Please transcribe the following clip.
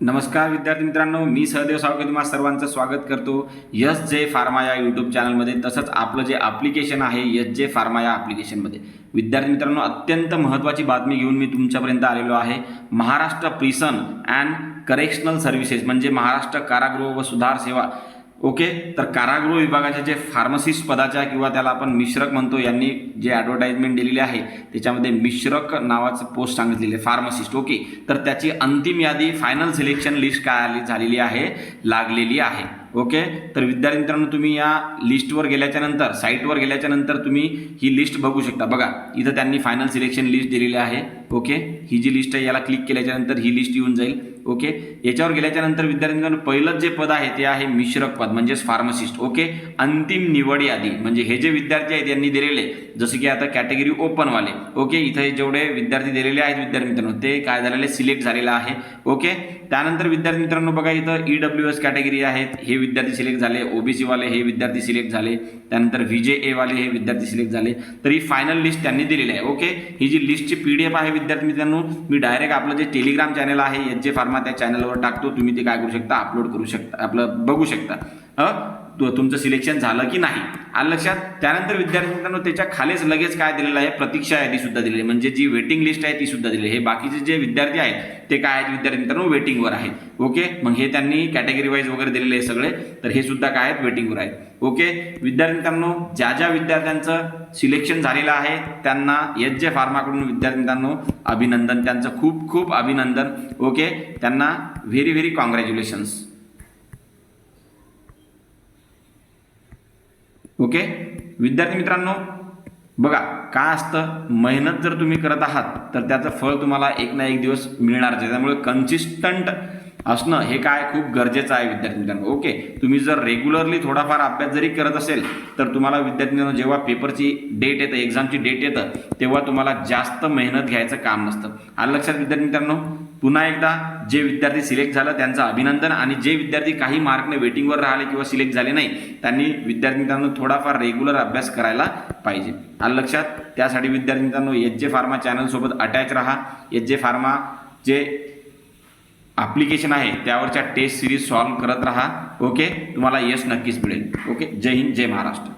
नमस्कार विद्यार्थी मित्रांनो मी सहदेव सावके तुम्हाला सर्वांचं स्वागत करतो. यस जे फार्मा या यूट्यूब चॅनलमध्ये तसंच आपलं जे ॲप्लिकेशन आहे यस जे फार्मा या ॲप्लिकेशनमध्ये विद्यार्थी मित्रांनो अत्यंत महत्त्वाची बातमी घेऊन मी तुमच्यापर्यंत आलेलो आहे. Maharashtra prison and correctional services म्हणजे महाराष्ट्र कारागृह व सुधार सेवा. ओके? तर कारागृह विभागाच्या जे फार्मसिस्ट पदाच्या किंवा त्याला आपण मिश्रक म्हणतो यांनी जे ॲडव्हर्टाईजमेंट दिलेली आहे त्याच्यामध्ये मिश्रक नावाचं पोस्ट सांगितलेली आहे फार्मसिस्ट ओके? तर त्याची अंतिम यादी फायनल सिलेक्शन लिस्ट काय आली झालेली आहे लागलेली आहे. ओके? तर विद्यार्थी मित्रांनो तुम्ही या लिस्टवर गेल्याच्यानंतर साईटवर गेल्याच्यानंतर तुम्ही ही लिस्ट बघू शकता. बघा इथं त्यांनी फायनल सिलेक्शन लिस्ट दिलेली आहे. ओके? ही जी लिस्ट आहे याला क्लिक केल्याच्यानंतर ही लिस्ट येऊन जाईल. ओके? याच्यावर गेल्याच्यानंतर विद्यार्थी पहिलंच जे पद आहे ते आहे मिश्रक पद म्हणजेच फार्मसिस्ट ओके? अंतिम निवड यादी. म्हणजे हे जे विद्यार्थी आहेत यांनी दिलेले. जसे की आता कॅटेगरी ओपनवाले ओके? इथे जेवढे विद्यार्थी दिलेले आहेत विद्यार्थी मित्रांनो ते काय झालेले? सिलेक्ट झालेलं आहे. ओके? त्यानंतर विद्यार्थी मित्रांनो बघा इथं ई डब्ल्यू एस कॅटेगरी आहेत. हे विद्यार्थी सिलेक्ट झाले. ओबीसीवाले हे विद्यार्थी सिलेक्ट झाले. त्यानंतर व्ही जे ए वाले हे विद्यार्थी सिलेक्ट झाले. तर ही फायनल लिस्ट त्यांनी दिलेली आहे. ओके? ही जी लिस्टची पी डी एफ आहे विद्यार्थी मित्रांनो मी डायरेक्ट आपलं जे टेलिग्राम चॅनल आहे एच जे फार्मा त्या चॅनलवर टाकतो. तुम्ही ते काय करू शकता अपलोड करू शकता आपलं बघू शकता. हां? तुमचं सिलेक्शन झालं की नाही? आलं लक्षात? त्यानंतर विद्यार्थी मित्रांनो त्याच्या खालीच लगेच काय दिलेलं आहे? प्रतीक्षा यादी सुद्धा दिलेली आहे. म्हणजे जी वेटिंग लिस्ट आहे ती सुद्धा दिली आहे. हे बाकीचे जे विद्यार्थी आहेत ते काय आहेत विद्यार्थी मित्रांनो? वेटिंगवर आहेत. ओके मग हे त्यांनी कॅटेगरी वाईज वगैरे दिलेले आहे सगळे. तर हे सुद्धा काय आहेत? वेटिंगवर आहेत. ओके विद्यार्थी मित्रांनो ज्या ज्या विद्यार्थ्यांचं सिलेक्शन झालेलं आहे त्यांना एच जे फार्माकडून विद्यार्थी मित्रांनो अभिनंदन. त्यांचं खूप खूप अभिनंदन. ओके त्यांना व्हेरी व्हेरी कॉंग्रॅच्युलेशन्स ओके? विद्यार्थी मित्रांनो बघा काय असतं? मेहनत जर तुम्ही करत आहात तर त्याचं फळ तुम्हाला एक ना एक दिवस मिळणारच आहे. त्यामुळे कन्सिस्टंट असणं हे काय खूप गरजेचं आहे विद्यार्थी मित्रांनो. ओके? तुम्ही जर रेग्युलरली थोडाफार अभ्यास जरी करत असेल तर तुम्हाला विद्यार्थी मित्रांनो जेव्हा पेपरची डेट येतं एक्झामची डेट येतं तेव्हा तुम्हाला जास्त मेहनत घ्यायचं काम नसतं. आलं लक्षात विद्यार्थी मित्रांनो? पुन्हा एकदा जे विद्यार्थी सिलेक्ट झालं त्यांचं अभिनंदन आणि जे विद्यार्थी काही मार्कने वेटिंगवर राहिले किंवा सिलेक्ट झाले नाही त्यांनी विद्यार्थी मित्रांनो थोडाफार रेग्युलर अभ्यास करायला पाहिजे. आलं लक्षात? त्यासाठी विद्यार्थी मित्रांनो एच जे फार्मा चॅनलसोबत अटॅच राहा. एच जे फार्मा जे ॲप्लिकेशन आहे त्यावरच्या टेस्ट सिरीज सॉल्व्ह करत राहा. ओके तुम्हाला यश नक्कीच मिळेल. ओके जय हिंद जय महाराष्ट्र.